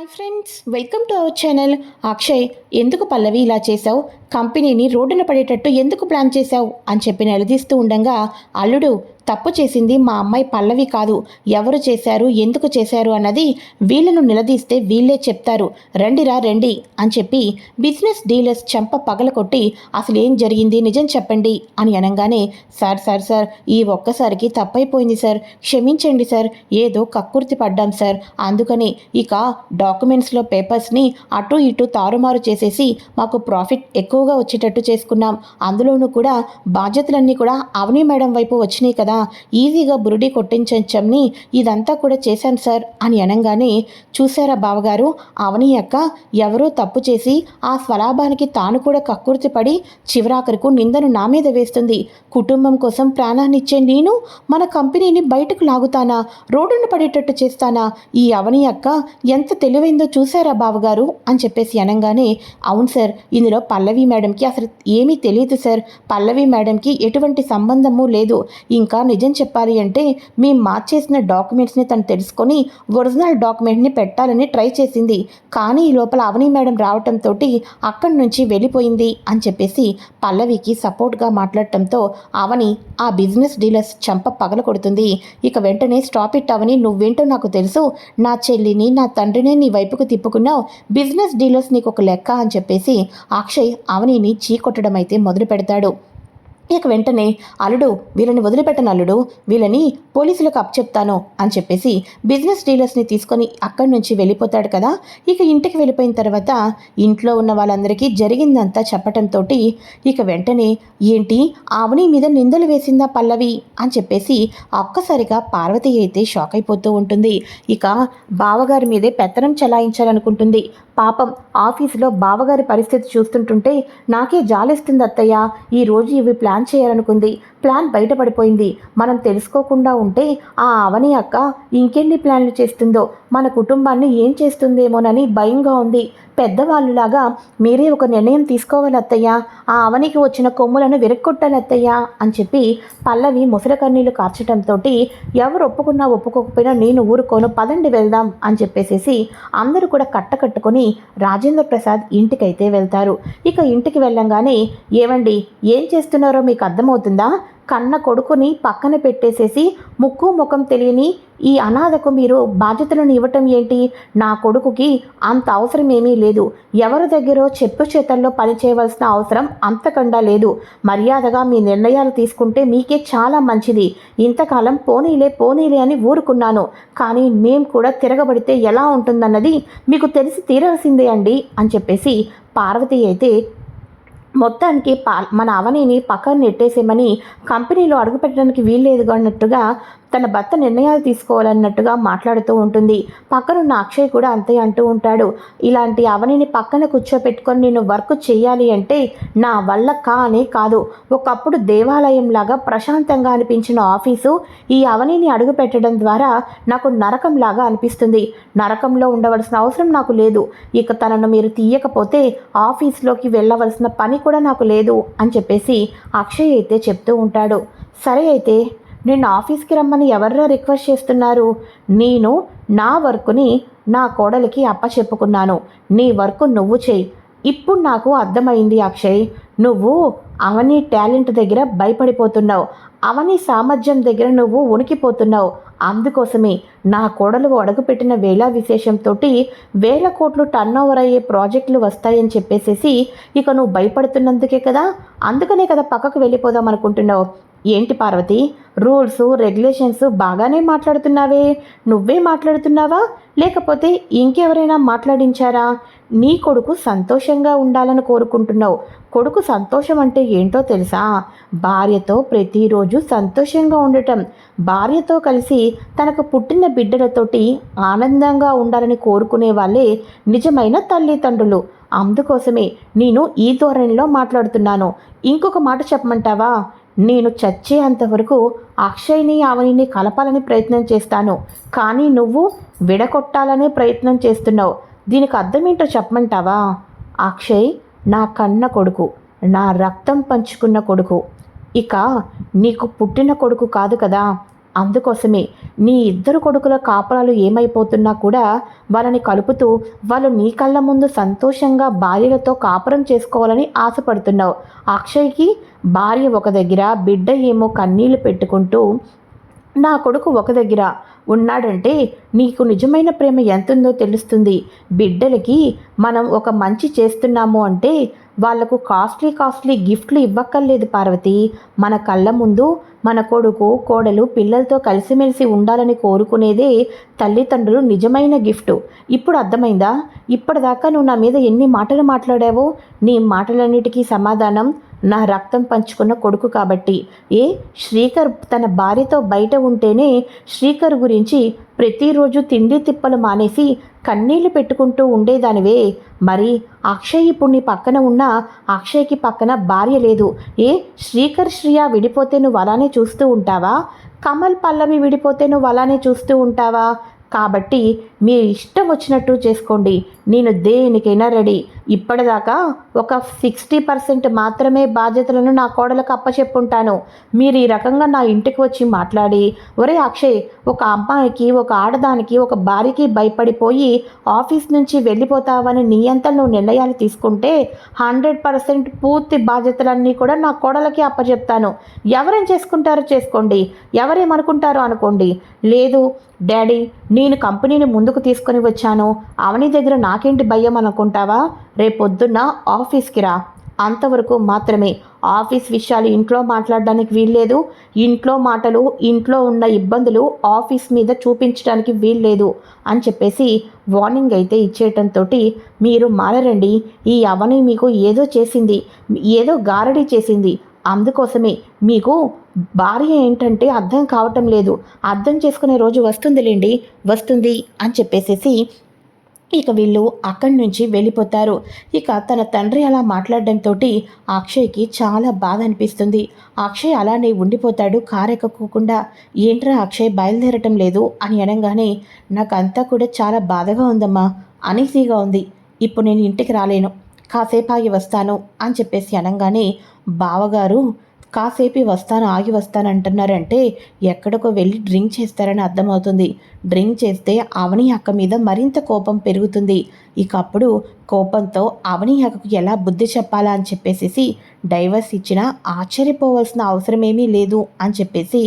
Hi friends welcome to our channel Akshay ఎందుకు పల్లవి ఇలా చేశావు? కంపెనీని రోడ్డున పడేటట్టు ఎందుకు ప్లాన్ చేశావు? అని చెప్పి నిలదీస్తూ ఉండగా అల్లుడు తప్పు చేసింది మా అమ్మాయి పల్లవి కాదు. ఎవరు చేశారు? ఎందుకు చేశారు? అన్నది వీళ్ళను నిలదీస్తే వీళ్ళే చెప్తారు. రండిరా రండి అని చెప్పి బిజినెస్ డీలర్స్ చెంప పగలకొట్టి అసలు ఏం జరిగింది? నిజం చెప్పండి అని అనగానే సార్ సార్ సార్ ఈ ఒక్కసారికి తప్పైపోయింది సార్. క్షమించండి సార్. ఏదో కక్కుర్తి పడ్డాం సార్. అందుకని ఇక డాక్యుమెంట్స్లో పేపర్స్ని అటు ఇటు తారుమారు చేసేసి మాకు ప్రాఫిట్ ఎక్కువగా వచ్చేటట్టు చేసుకున్నాం. అందులోనూ కూడా బాధ్యతలన్నీ కూడా అవని మేడం వైపు వచ్చినాయి కదా. ఈజీగా బురుడి కొట్టించని ఇదంతా కూడా చేశాను సార్ అని అనగానే చూశారా బావగారు అవని అక్క ఎవరో తప్పు చేసి ఆ స్వలాభానికి తాను కూడా కక్కుర్తి పడి చివరాఖరుకు నిందను నా మీద వేస్తుంది. కుటుంబం కోసం ప్రాణాన్నిచ్చే నేను మన కంపెనీని బయటకు లాగుతానా? రోడ్డును పడేటట్టు చేస్తానా? ఈ అవని అక్క ఎంత తెలివైందో చూసారా బావగారు? అని చెప్పేసి అనగానే అవును సార్ ఇందులో పల్లవి మేడంకి అసలు ఏమీ తెలియదు సార్. పల్లవి మేడంకి ఎటువంటి సంబంధము లేదు. ఇంకా నిజం చెప్పాలి అంటే మేము మార్చేసిన డాక్యుమెంట్స్ని తను తెలుసుకొని ఒరిజినల్ డాక్యుమెంట్ని పెట్టాలని ట్రై చేసింది. కానీ ఈ లోపల అవని మేడం రావటంతో అక్కడి నుంచి వెళ్ళిపోయింది అని చెప్పేసి పల్లవికి సపోర్ట్గా మాట్లాడటంతో అవని ఆ బిజినెస్ డీలర్స్ చంప పగల కొడుతుంది. ఇక వెంటనే స్టాప్ ఇట్ అవని నువ్వేంటో నాకు తెలుసు. నా చెల్లిని నా తండ్రిని నీ వైపుకు తిప్పుకున్నావు. బిజినెస్ డీలర్స్ నీకు ఒక లెక్క అని చెప్పేసి అక్షయ్ అవనిని చీకొట్టడం అయితే మొదలు పెడతాడు ఇక వెంటనే అల్లుడు వీళ్ళని వదిలిపెట్టను అల్లుడు వీళ్ళని పోలీసులకు అప్పచెప్తాను అని చెప్పేసి బిజినెస్ డీలర్స్ని తీసుకొని అక్కడి నుంచి వెళ్ళిపోతాడు కదా. ఇక ఇంటికి వెళ్ళిపోయిన తర్వాత ఇంట్లో ఉన్న వాళ్ళందరికీ జరిగిందంతా చెప్పటంతో ఇక వెంటనే ఏంటి ఆవుని మీద నిందలు వేసిందా పల్లవి? అని చెప్పేసి ఒక్కసారిగా పార్వతి అయితే షాక్ అయిపోతూ ఉంటుంది. ఇక బావగారి మీదే పెత్తనం చలాయించాలనుకుంటుంది. పాపం ఆఫీసులో బావగారి పరిస్థితి చూస్తుంటుంటే నాకే జాలిస్తుంది అత్తయ్య ఈ రోజు ఇవి ప్లాన్ ప్లాన్ చేయాలనుకుంది. ప్లాన్ బయటపడిపోయింది. మనం తెలుసుకోకుండా ఉంటే ఆ అవని అక్క ఇంకెన్ని ప్లాన్లు చేస్తుందో మన కుటుంబాన్ని ఏం చేస్తుందేమోనని భయంగా ఉంది. పెద్దవాళ్ళులాగా మీరే ఒక నిర్ణయం తీసుకోవాలి అత్తయ్య. ఆ అవనికి వచ్చిన కొమ్ములను విరక్కొట్టాలి అత్తయ్య అని చెప్పి పల్లవి ముసలి కన్నీళ్ళు కార్చడంతో ఎవరు ఒప్పుకున్నా ఒప్పుకోకపోయినా నేను ఊరుకోను పదండి వెళ్దాం అని చెప్పేసేసి అందరూ కూడా కట్టకట్టుకొని రాజేంద్ర ప్రసాద్ ఇంటికైతే వెళ్తారు. ఇక ఇంటికి వెళ్ళంగానే ఏవండి ఏం చేస్తున్నారో మీకు అర్థమవుతుందా? కన్న కొడుకుని పక్కన పెట్టేసేసి ముక్కు ముఖం తెలియని ఈ అనాథకు మీరు బాధ్యతలను ఇవ్వటం ఏంటి? నా కొడుకుకి అంత అవసరం ఏమీ లేదు. ఎవరి దగ్గరో చెప్పు చేతల్లో పనిచేయవలసిన అవసరం అంతకండా లేదు. మర్యాదగా మీ నిర్ణయాలు తీసుకుంటే మీకే చాలా మంచిది. ఇంతకాలం పోనీలే పోనీలే అని ఊరుకున్నాను. కానీ మేం కూడా తిరగబడితే ఎలా ఉంటుందన్నది మీకు తెలిసి తీరాల్సిందే అండి అని చెప్పేసి పార్వతి అయితే మొత్తానికి పా మన అవనిని పక్కన నెట్టేసేమని కంపెనీలో అడుగుపెట్టడానికి వీల్లేదు అన్నట్టుగా తన భర్త నిర్ణయాలు తీసుకోవాలన్నట్టుగా మాట్లాడుతూ ఉంటుంది. పక్కనున్న అక్షయ్ కూడా అంతే అంటూ ఉంటాడు. ఇలాంటి అవనిని పక్కన కూర్చోపెట్టుకొని నేను వర్క్ చేయాలి అంటే నా వల్ల కానే కాదు. ఒకప్పుడు దేవాలయం లాగా ప్రశాంతంగా అనిపించిన ఆఫీసు ఈ అవనిని అడుగు పెట్టడం ద్వారా నాకు నరకంలాగా అనిపిస్తుంది. నరకంలో ఉండవలసిన అవసరం నాకు లేదు. ఇక తనను మీరు తీయకపోతే ఆఫీస్లోకి వెళ్ళవలసిన పని కూడా నాకు లేదు అని చెప్పేసి అక్షయ్ అయితే చెప్తూ ఉంటాడు. సరే అయితే నిన్ను ఆఫీస్కి రమ్మని ఎవర్రా రిక్వెస్ట్ చేస్తున్నారు? నేను నా వర్క్ని నా కోడలికి అప్పచెప్పుకున్నాను నీ వర్క్ నువ్వు చేయి. ఇప్పుడు నాకు అర్థమైంది అక్షయ్. నువ్వు అవని టాలెంట్ దగ్గర భయపడిపోతున్నావు. అవని సామర్థ్యం దగ్గర నువ్వు ఉనికిపోతున్నావు. అందుకోసమే నా కోడలు అడుగుపెట్టిన వేళ విశేషంతో వేల కోట్లు టర్న్ ఓవర్ అయ్యే ప్రాజెక్టులు వస్తాయని చెప్పేసేసి ఇక నువ్వు భయపడుతున్నందుకే కదా? అందుకనే కదా పక్కకు వెళ్ళిపోదాం అనుకుంటున్నావు. ఏంటి పార్వతి? రూల్స్ రెగ్యులేషన్స్ బాగానే మాట్లాడుతున్నావే. నువ్వే మాట్లాడుతున్నావా? లేకపోతే ఇంకెవరైనా మాట్లాడించారా? నీ కొడుకు సంతోషంగా ఉండాలని కోరుకుంటున్నావు. కొడుకు సంతోషం అంటే ఏంటో తెలుసా? భార్యతో ప్రతిరోజు సంతోషంగా ఉండటం. భార్యతో కలిసి తనకు పుట్టిన బిడ్డలతోటి ఆనందంగా ఉండాలని కోరుకునే వాళ్ళే నిజమైన తల్లిదండ్రులు. అందుకోసమే నేను ఈ ధోరణిలో మాట్లాడుతున్నాను. ఇంకొక మాట చెప్పమంటావా? నేను చచ్చే అంతవరకు అక్షయ్ని అవనిని కలపాలని ప్రయత్నం చేస్తాను. కానీ నువ్వు విడగొట్టాలనే ప్రయత్నం చేస్తున్నావు. దీనికి అర్థమేంటో చెప్పమంటావా? అక్షయ్ నా కన్న కొడుకు నా రక్తం పంచుకున్న కొడుకు. ఇక నీకు పుట్టిన కొడుకు కాదు కదా. అందుకోసమే నీ ఇద్దరు కొడుకుల కాపురాలు ఏమైపోతున్నా కూడా వాళ్ళని కలుపుతూ వాళ్ళు నీ కళ్ళ ముందు సంతోషంగా భార్యలతో కాపురం చేసుకోవాలని ఆశపడుతున్నావు. అక్షయ్కి భార్య ఒక దగ్గర బిడ్డ ఏమో కన్నీళ్ళు పెట్టుకుంటూ నా కొడుకు ఒక దగ్గర ఉన్నాడంటే నీకు నిజమైన ప్రేమ ఎంతుందో తెలుస్తుంది. బిడ్డలకి మనం ఒక మంచి చేస్తున్నాము అంటే వాళ్ళకు కాస్ట్లీ కాస్ట్లీ గిఫ్ట్లు ఇవ్వక్కర్లేదు పార్వతి. మన కళ్ళ ముందు మన కొడుకు కోడలు పిల్లలతో కలిసిమెలిసి ఉండాలని కోరుకునేదే తల్లిదండ్రులు నిజమైన గిఫ్ట్. ఇప్పుడు అర్థమైందా? ఇప్పటిదాకా నువ్వు నా మీద ఎన్ని మాటలు మాట్లాడావో? నీ మాటలన్నిటికీ సమాధానం నా రక్తం పంచుకున్న కొడుకు కాబట్టి. ఏ? శ్రీకర్ తన భార్యతో బయట ఉంటేనే శ్రీకర్ గురించి ప్రతిరోజు తిండి తిప్పలు మానేసి కన్నీళ్ళు పెట్టుకుంటూ ఉండేదానివే. మరి అక్షయ్ ఇప్పుడు నీ పక్కన ఉన్న అక్షయ్కి పక్కన భార్య లేదు. ఏ? శ్రీకర్ శ్రియ విడిపోతే నువ్వు అలానే చూస్తూ ఉంటావా? కమల్ పల్లవి విడిపోతే నువ్వు అలానే చూస్తూ ఉంటావా? కాబట్టి మీ ఇష్టం వచ్చినట్టు చేసుకోండి. నేను దేనికైనా రెడీ. ఇప్పటిదాకా ఒక సిక్స్టీ పర్సెంట్ మాత్రమే బాధ్యతలను నా కోడలకు అప్పచెప్పుంటాను. మీరు ఈ రకంగా నా ఇంటికి వచ్చి మాట్లాడి ఒరే అక్షయ్ ఒక అమ్మాయికి ఒక ఆడదానికి ఒక భార్యకి భయపడిపోయి ఆఫీస్ నుంచి వెళ్ళిపోతావని నీ అంతా నువ్వు నిర్ణయాలు తీసుకుంటే హండ్రెడ్ పర్సెంట్ పూర్తి బాధ్యతలన్నీ కూడా నా కోడలకి అప్పచెప్తాను. ఎవరేం చేసుకుంటారో చేసుకోండి. ఎవరేమనుకుంటారో అనుకోండి. లేదు డాడీ నేను కంపెనీని ముందు ముందుకు తీసుకొని వచ్చాను? అవని దగ్గర నాకేంటి భయం అనుకుంటావా? రేపొద్దున్న ఆఫీస్కి రా. అంతవరకు మాత్రమే. ఆఫీస్ విషయాలు ఇంట్లో మాట్లాడడానికి వీల్లేదు. ఇంట్లో మాటలు ఇంట్లో ఉన్న ఇబ్బందులు ఆఫీస్ మీద చూపించడానికి వీల్లేదు అని చెప్పేసి వార్నింగ్ అయితే ఇచ్చేయటంతో మీరు మారరండి. ఈ అవని మీకు ఏదో చేసింది ఏదో గారడీ చేసింది. అందుకోసమే మీకు భార్య ఏంటంటే అర్థం కావటం లేదు. అర్థం చేసుకునే రోజు వస్తుందిలేండి వస్తుంది అని చెప్పేసేసి ఇక వీళ్ళు అక్కడి నుంచి వెళ్ళిపోతారు. ఇక తన తండ్రి అలా మాట్లాడడంతో అక్షయ్కి చాలా బాధ అనిపిస్తుంది. అక్షయ్ అలానే ఉండిపోతాడు కారెక్కకోకుండా. ఏంట్రా అక్షయ్ బయలుదేరటం లేదు అని అనగానే నాకంతా కూడా చాలా బాధగా ఉందమ్మా అనీసీగా ఉంది. ఇప్పుడు నేను ఇంటికి రాలేను. కాసేపు ఆగి వస్తాను అని చెప్పేసి అనగానే బావగారు కాసేపు వస్తాను ఆగి వస్తాను అంటున్నారంటే ఎక్కడికో వెళ్ళి డ్రింక్ చేస్తారని అర్థమవుతుంది. డ్రింక్ చేస్తే అవని అక్క మీద మరింత కోపం పెరుగుతుంది. ఇక అప్పుడు కోపంతో అవని అక్కకు ఎలా బుద్ధి చెప్పాలా అని చెప్పేసి డైవర్స్ ఇచ్చినా ఆశ్చర్యపోవాల్సిన అవసరమేమీ లేదు అని చెప్పేసి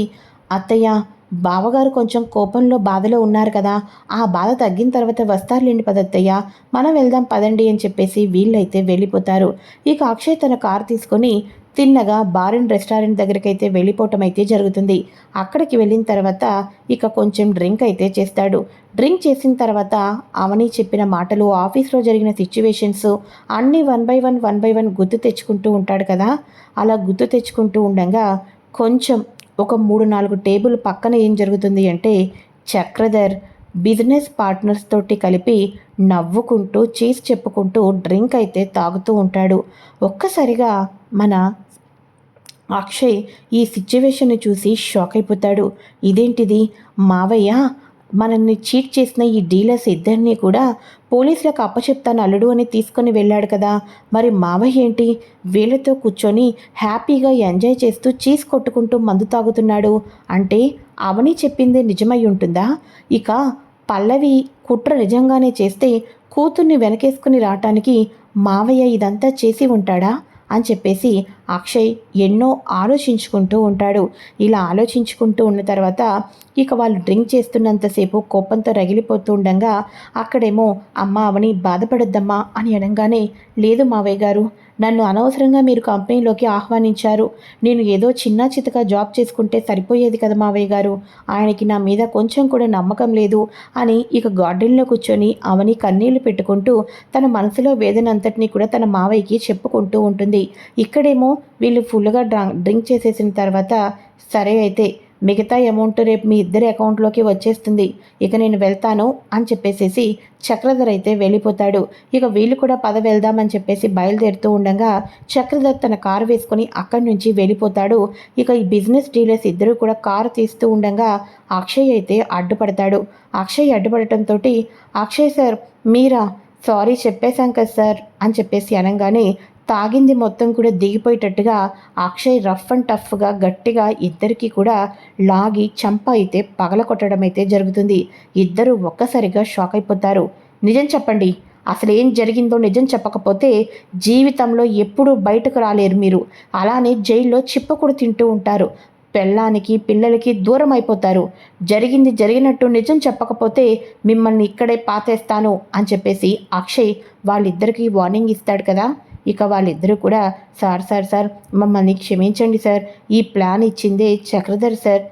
అత్తయ్య బావగారు కొంచెం కోపంలో బాధలో ఉన్నారు కదా. ఆ బాధ తగ్గిన తర్వాత వస్తారులేండి పదత్తయ్య. మనం వెళ్దాం పదండి అని చెప్పేసి వీళ్ళైతే వెళ్ళిపోతారు. ఇక అక్షయ్ తన కారు తీసుకొని తిన్నగా బార్ అండ్ రెస్టారెంట్ దగ్గరికి అయితే వెళ్ళిపోవటం అయితే జరుగుతుంది. అక్కడికి వెళ్ళిన తర్వాత ఇక కొంచెం డ్రింక్ అయితే చేస్తాడు. డ్రింక్ చేసిన తర్వాత అవని చెప్పిన మాటలు ఆఫీస్లో జరిగిన సిచ్యువేషన్స్ అన్నీ one by one one by one గుర్తు తెచ్చుకుంటూ ఉంటాడు కదా. అలా గుర్తు తెచ్చుకుంటూ ఉండగా కొంచెం ఒక మూడు నాలుగు టేబుల్ పక్కన ఏం జరుగుతుంది అంటే చక్రధర్ బిజినెస్ పార్ట్నర్స్ తోటి కలిపి నవ్వుకుంటూ చీజ్ చెప్పుకుంటూ డ్రింక్ అయితే తాగుతూ ఉంటాడు. ఒక్కసారిగా మన అక్షయ్ ఈ సిచ్యువేషన్ని చూసి షాక్ అయిపోతాడు. ఇదేంటిది? మావయ్య మనల్ని చీట్ చేసిన ఈ డీలర్స్ ఇద్దరినీ కూడా పోలీసులకు అప్పచెప్తాను అల్లుడు అని తీసుకొని వెళ్ళాడు కదా. మరి మావయ్య ఏంటి? వీళ్ళతో కూర్చొని హ్యాపీగా ఎంజాయ్ చేస్తూ చీజ్ కొట్టుకుంటూ మందు తాగుతున్నాడు. అంటే అవని చెప్పింది నిజమై ఉంటుందా? ఇక పల్లవి కుట్ర నిజంగానే చేస్తే కూతుర్ని వెనకేసుకుని రావటానికి మావయ్య ఇదంతా చేసి ఉంటాడా? అని చెప్పేసి అక్షయ్ ఎన్నో ఆలోచించుకుంటూ ఉంటాడు. ఇలా ఆలోచించుకుంటూ ఉన్న తర్వాత ఇక వాళ్ళు డ్రింక్ చేస్తున్నంతసేపు కోపంతో రగిలిపోతూ ఉండగా అక్కడేమో అమ్మ అవని బాధపడొద్దమ్మా అని అనగానే లేదు మావయ్య గారు నన్ను అనవసరంగా మీరు కంపెనీలోకి ఆహ్వానించారు. నేను ఏదో చిన్న చితక జాబ్ చేసుకుంటే సరిపోయేది కదా మావయ్య గారు. ఆయనకి నా మీద కొంచెం కూడా నమ్మకం లేదు అని ఇక గార్డెన్లో కూర్చొని అవని కన్నీళ్ళు పెట్టుకుంటూ తన మనసులో వేదన అంతటినీ కూడా తన మావయ్యకి చెప్పుకుంటూ ఉంటుంది. ఇక్కడేమో వీళ్ళు ఫుల్గా డ్రింక్ చేసేసిన తర్వాత సరే అయితే మిగతా అమౌంట్ రేపు మీ ఇద్దరి అకౌంట్లోకి వచ్చేస్తుంది. ఇక నేను వెళ్తాను అని చెప్పేసేసి చక్రధర్ అయితే వెళ్ళిపోతాడు. ఇక వీళ్ళు కూడా పద వెళ్దామని చెప్పేసి బయలుదేరుతూ ఉండగా చక్రధర్ తన కారు వేసుకొని అక్కడి నుంచి వెళ్ళిపోతాడు. ఇక ఈ బిజినెస్ డీలర్స్ ఇద్దరు కూడా కారు తీస్తూ ఉండగా అక్షయ్ అయితే అడ్డుపడతాడు. అక్షయ్ అడ్డుపడటంతో అక్షయ్ సార్ మీరా? సారీ చెప్పేశాం కదా సార్ అని చెప్పేసి అనగానే తాగింది మొత్తం కూడా దిగిపోయేటట్టుగా అక్షయ్ రఫ్ అండ్ టఫ్గా గట్టిగా ఇద్దరికీ కూడా లాగి చంప అయితే పగల కొట్టడం అయితే జరుగుతుంది. ఇద్దరు ఒక్కసారిగా షాక్ అయిపోతారు. నిజం చెప్పండి అసలు ఏం జరిగిందో నిజం చెప్పకపోతే జీవితంలో ఎప్పుడూ బయటకు రాలేరు మీరు. అలానే జైల్లో చిప్పకుడు తింటూ ఉంటారు. పెళ్ళానికి పిల్లలకి దూరం అయిపోతారు. జరిగింది జరిగినట్టు నిజం చెప్పకపోతే మిమ్మల్ని ఇక్కడే పాతేస్తాను అని చెప్పేసి అక్షయ్ వాళ్ళిద్దరికీ వార్నింగ్ ఇస్తాడు కదా. ఇక వాళ్ళిద్దరూ కూడా సార్ సార్ సార్ మమ్మల్ని క్షమించండి సార్. ఈ ప్లాన్ ఇచ్చిందే చక్రధర్ సార్.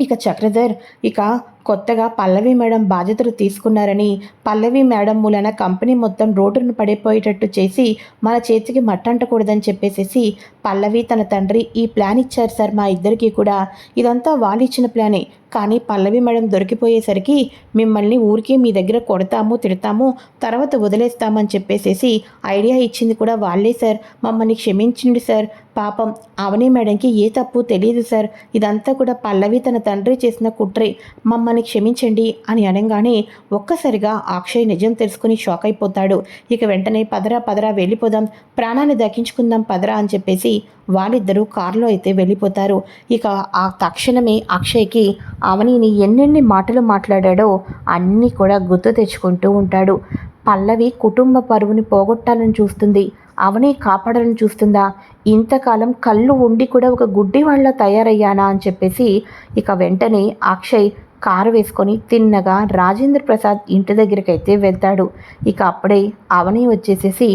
ఇక చక్రధర్ ఇక కొత్తగా పల్లవి మేడం బాధ్యతలు తీసుకున్నారని పల్లవి మేడం మూలన కంపెనీ మొత్తం రోడ్డును పడిపోయేటట్టు చేసి మన చేతికి మట్టంటకూడదని చెప్పేసేసి పల్లవి తన తండ్రి ఈ ప్లాన్ ఇచ్చారు సార్ మా ఇద్దరికి కూడా. ఇదంతా వాళ్ళు ఇచ్చిన ప్లానే. కానీ పల్లవి మేడం దొరికిపోయేసరికి మిమ్మల్ని ఊరికే మీ దగ్గర కొడతాము తిడతాము తర్వాత వదిలేస్తామని చెప్పేసేసి ఐడియా ఇచ్చింది కూడా వాళ్ళే సార్. మమ్మల్ని క్షమించండి సార్. పాపం అవని మేడంకి ఏ తప్పు తెలియదు సార్. ఇదంతా కూడా పల్లవి తన తండ్రి చేసిన కుట్రే. మమ్మల్ని క్షమించండి అని అనగానే ఒక్కసారిగా అక్షయ్ నిజం తెలుసుకుని షాక్ అయిపోతాడు. ఇక వెంటనే పదరా పదరా వెళ్ళిపోదాం ప్రాణాన్ని దక్కించుకుందాం పదరా అని చెప్పేసి వాళ్ళిద్దరూ కారులో అయితే వెళ్ళిపోతారు. ఇక ఆ తక్షణమే అక్షయ్కి అవనిని ఎన్నెన్ని మాటలు మాట్లాడాడో అన్నీ కూడా గుర్తు తెచ్చుకుంటూ ఉంటాడు. పల్లవి కుటుంబ పరువుని పోగొట్టాలని చూస్తుంది. అవని కాపాడాలని చూస్తుందా? ఇంతకాలం కళ్ళు ఉండి కూడా ఒక గుడ్డి వాళ్ళ తయారయ్యానా అని చెప్పేసి ఇక వెంటనే అక్షయ్ కారు వేసుకొని తిన్నగా రాజేంద్ర ప్రసాద్ ఇంటి దగ్గరికి అయితే వెళ్తాడు. ఇక అప్పుడే అవని వచ్చేసేసి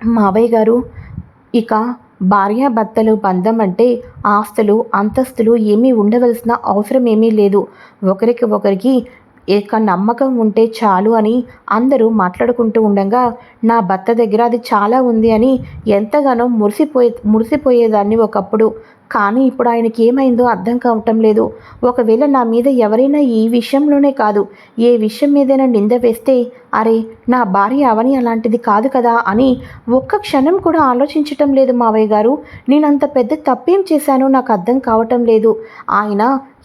మావయ్య గారు ఇక భార్యాభర్తలు బంధం అంటే ఆస్తులు అంతస్తులు ఏమీ ఉండవలసిన అవసరం ఏమీ లేదు. ఒకరికి ఒకరికి ఇక నమ్మకం ఉంటే చాలు అని అందరూ మాట్లాడుకుంటూ ఉండగా నా భర్త దగ్గర అది చాలా ఉంది అని ఎంతగానో మురిసిపోయే మురిసిపోయేదాన్ని ఒకప్పుడు. కానీ ఇప్పుడు ఆయనకి ఏమైందో అర్థం కావటం లేదు. ఒకవేళ నా మీద ఎవరైనా ఈ విషయంలోనే కాదు ఏ విషయం మీదైనా నింద వేస్తే అరే నా భార్య అవని అలాంటిది కాదు కదా అని ఒక్క క్షణం కూడా ఆలోచించటం లేదు మావయ్య గారు. నేనంత పెద్ద తప్పేం చేశానో నాకు అర్థం కావటం లేదు. ఆయన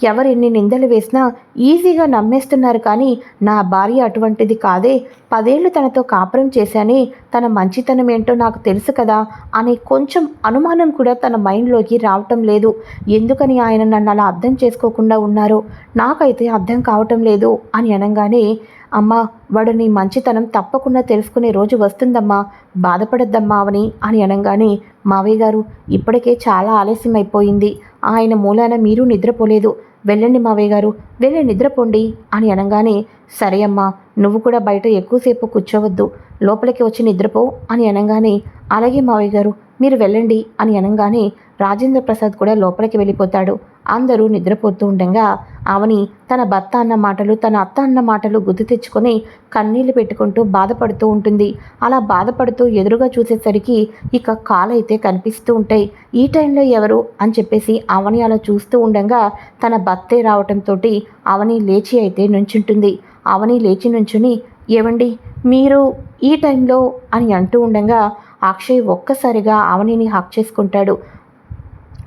ఎవరెన్ని నిందలు వేసినా ఈజీగా నమ్మేస్తున్నారు కానీ నా భార్య అటువంటిది కాదే. పదేళ్ళు తనతో కాపురం చేశానే తన మంచితనం ఏంటో నాకు తెలుసు కదా అనే కొంచెం అనుమానం కూడా తన మైండ్లోకి రావటం లేదు. ఎందుకని ఆయన నన్ను అలా అర్థం చేసుకోకుండా ఉన్నారో? నాకైతే అర్థం కావటం లేదు అని అనగానే అమ్మా వాడు నీ మంచితనం తప్పకుండా తెలుసుకునే రోజు వస్తుందమ్మా బాధపడద్దమ్మా అవని అని అనగానే మావయ్య గారు ఇప్పటికే చాలా ఆలస్యం అయిపోయింది ఆయన మూలాన మీరు నిద్రపోలేదు. వెళ్ళండి మావయ్య గారు వెళ్ళి నిద్రపోండి అని అనగానే సరే అమ్మా నువ్వు కూడా బయట ఎక్కువసేపు కూర్చోవద్దు. లోపలికి వచ్చి నిద్రపో అని అనగానే అలాగే మావయ్య గారు మీరు వెళ్ళండి అని అనగానే రాజేంద్ర ప్రసాద్ కూడా లోపలికి వెళ్ళిపోతాడు. అందరూ నిద్రపోతూ ఉండగా అవని తన భర్త అన్న మాటలు తన అత్త అన్న మాటలు గుర్తు తెచ్చుకొని కన్నీళ్ళు పెట్టుకుంటూ బాధపడుతూ ఉంటుంది. అలా బాధపడుతూ ఎదురుగా చూసేసరికి ఇక కాలైతే కనిపిస్తూ ఉంటాయి. ఈ టైంలో ఎవరు అని చెప్పేసి అవని అలా చూస్తూ ఉండగా తన భర్తే రావటంతో అవని లేచి అయితే నుంచుంటుంది. అవని లేచి నుంచుని ఏవండి మీరు ఈ టైంలో అని అంటూ ఉండగా అక్షయ్ ఒక్కసారిగా అవనిని హక్ చేసుకుంటాడు.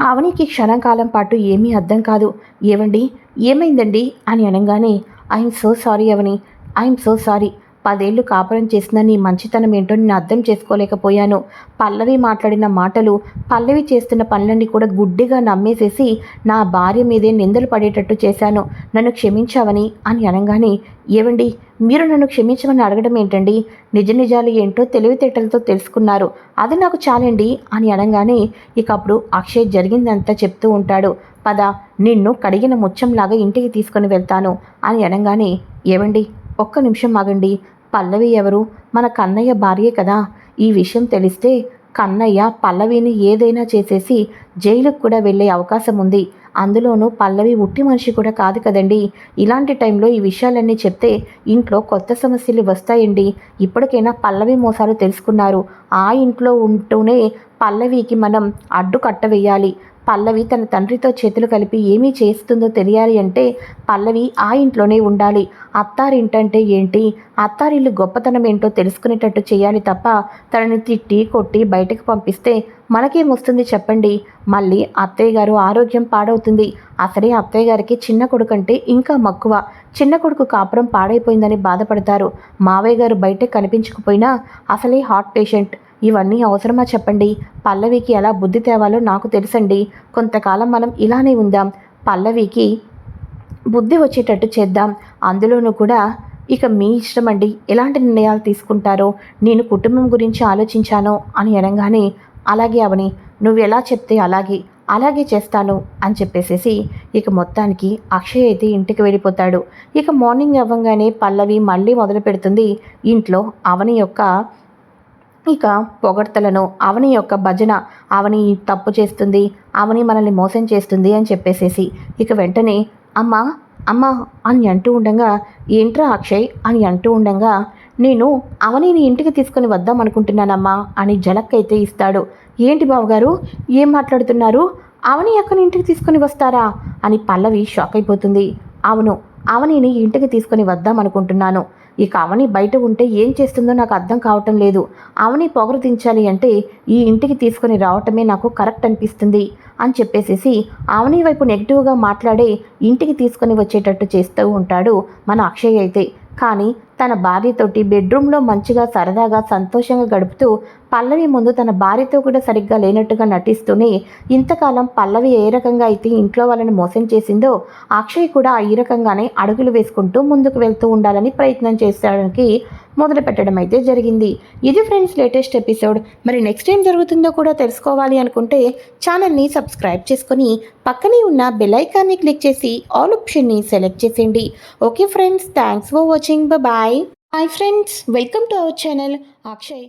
అవనికి క్షణకాలం పాటు ఏమీ అర్థం కాదు. ఏవండి? ఏమైందండి? అని అనగానే I'm so sorry Avani. I'm so sorry. పదేళ్ళు కాపురం చేసిన నీ మంచితనం ఏంటో నేను అర్థం చేసుకోలేకపోయాను. పల్లవి మాట్లాడిన మాటలు పల్లవి చేస్తున్న పనులన్నీ కూడా గుడ్డిగా నమ్మేసేసి నా భార్య మీదే నిందలు పడేటట్టు చేశాను. నన్ను క్షమించావని అని అనగానే ఏవండి మీరు నన్ను క్షమించమని అడగడం ఏంటండి? నిజ నిజాలు ఏంటో తెలివితేటలతో తెలుసుకున్నారు. అది నాకు చాలండి అని అనగానే ఇక అప్పుడు అక్షయ్ జరిగిందంతా చెప్తూ ఉంటాడు. పద నిన్ను కడిగిన ముచ్చంలాగా ఇంటికి తీసుకొని వెళ్తాను అని అనగానే ఏవండి ఒక్క నిమిషం ఆగండి. పల్లవి ఎవరు? మన కన్నయ్య భార్యే కదా. ఈ విషయం తెలిస్తే కన్నయ్య పల్లవిని ఏదైనా చేసేసి జైలుకు కూడా వెళ్ళే అవకాశం ఉంది. అందులోనూ పల్లవి ఉట్టి మనిషి కూడా కాదు కదండి. ఇలాంటి టైంలో ఈ విషయాలన్నీ చెప్తే ఇంట్లో కొత్త సమస్యలు వస్తాయండి. ఇప్పటికైనా పల్లవి మోసాలు తెలుసుకున్నారు. ఆ ఇంట్లో ఉంటూనే పల్లవికి మనం అడ్డు కట్టవేయాలి పల్లవి తన తండ్రితో చేతులు కలిపి ఏమీ చేస్తుందో తెలియాలి అంటే పల్లవి ఆ ఇంట్లోనే ఉండాలి. అత్తారింటంటే ఏంటి? అత్తారిల్లు గొప్పతనం ఏంటో తెలుసుకునేటట్టు చేయాలి తప్ప తనని తిట్టి కొట్టి బయటకు పంపిస్తే మనకేం వస్తుంది చెప్పండి? మళ్ళీ అత్తయ్య గారు ఆరోగ్యం పాడవుతుంది. అసలే అత్తయ్య గారికి చిన్న కొడుకు అంటే ఇంకా మక్కువ. చిన్న కొడుకు కాపురం పాడైపోయిందని బాధపడతారు. మావయ్య గారు బయట కనిపించకపోయినా అసలే హార్ట్ పేషెంట్. ఇవన్నీ అవసరమా చెప్పండి? పల్లవికి ఎలా బుద్ధి తేవాలో నాకు తెలుసండి. కొంతకాలం మనం ఇలానే ఉందాం. పల్లవికి బుద్ధి వచ్చేటట్టు చేద్దాం. అందులోనూ కూడా ఇక మీ ఇష్టం అండి ఎలాంటి నిర్ణయాలు తీసుకుంటారో నేను కుటుంబం గురించి ఆలోచించాను అని అనగానే అలాగే అవని నువ్వు ఎలా చెప్తే అలాగే అలాగే చేస్తాను అని చెప్పేసేసి ఇక మొత్తానికి అక్షయ్ అయితే ఇంటికి వెళ్ళిపోతాడు. ఇక మార్నింగ్ అవ్వగానే పల్లవి మళ్ళీ మొదలు పెడుతుంది ఇంట్లో అవని యొక్క ఇక పొగడ్తలను అవని యొక్క భజన అవని తప్పు చేస్తుంది అవని మనల్ని మోసం చేస్తుంది అని చెప్పేసేసి ఇక వెంటనే అమ్మా అమ్మా అని అంటూ ఉండగా ఏంట్రా అక్షయ్? అని అంటూ ఉండగా నేను అవనిని ఇంటికి తీసుకొని వద్దాం అనుకుంటున్నానమ్మా అని జలక్కైతే ఇస్తాడు. ఏంటి బావగారు? ఏం మాట్లాడుతున్నారు? అవని అక్కని ఇంటికి తీసుకొని వస్తారా? అని పల్లవి షాక్ అయిపోతుంది. అవును అవనిని ఇంటికి తీసుకొని వద్దాం అనుకుంటున్నాను. ఇక అవని బయట ఉంటే ఏం చేస్తుందో నాకు అర్థం కావటం లేదు. అవని పొగరు దించాలి అంటే ఈ ఇంటికి తీసుకొని రావటమే నాకు కరెక్ట్ అనిపిస్తుంది అని చెప్పేసేసి అవని వైపు నెగిటివ్గా మాట్లాడే ఇంటికి తీసుకొని వచ్చేటట్టు చేస్తూ ఉంటాడు మన అక్షయ్ అయితే. కానీ తన భార్యతోటి బెడ్రూమ్లో మంచిగా సరదాగా సంతోషంగా గడుపుతూ పల్లవి ముందు తన భార్యతో కూడా సరిగ్గా లేనట్టుగా నటిస్తూనే ఇంతకాలం పల్లవి ఏ రకంగా అయితే ఇంట్లో వాళ్ళని మోసం చేసిందో అక్షయ్ కూడా ఈ రకంగానే అడుగులు వేసుకుంటూ ముందుకు వెళ్తూ ఉండాలని ప్రయత్నం చేసడానికి మొదలు పెట్టడం అయితే జరిగింది. ఇది ఫ్రెండ్స్ లేటెస్ట్ ఎపిసోడ్. మరి నెక్స్ట్ ఏం జరుగుతుందో కూడా తెలుసుకోవాలి అనుకుంటే ఛానల్ని సబ్స్క్రైబ్ చేసుకొని పక్కనే ఉన్న బెల్ ఐకాన్ని క్లిక్ చేసి ఆల్ ఆప్షన్ని సెలెక్ట్ చేసేయండి. Okay friends thanks for watching. Bye. Hi friends welcome to our channel Akshay